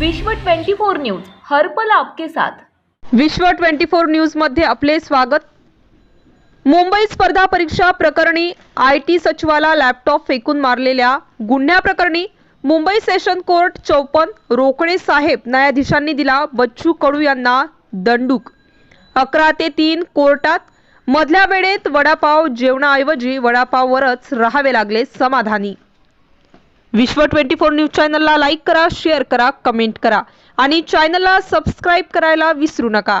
विश्व 24 न्यूज हर्पल आपके साथ. विश्व 24 न्यूजमध्ये आपले स्वागत. मुंबई स्पर्धा परीक्षा प्रकरणी आय टी सचिवाला लॅपटॉप फेकून मारलेल्या गुन्ह्याप्रकरणी मुंबई सेशन कोर्ट चौपन रोकडे साहेब न्यायाधीशांनी दिला बच्चू कडू यांना दंडूक. अकरा ते तीन कोर्टात मधल्या वेळेत वडापाव जेवणाऐवजी वडापाववरच राहावे लागले समाधानी. विश्व 24 न्यूज चॅनलला लाईक करा शेअर करा कमेंट करा आणि चॅनलला सबस्क्राईब करायला विसरू नका.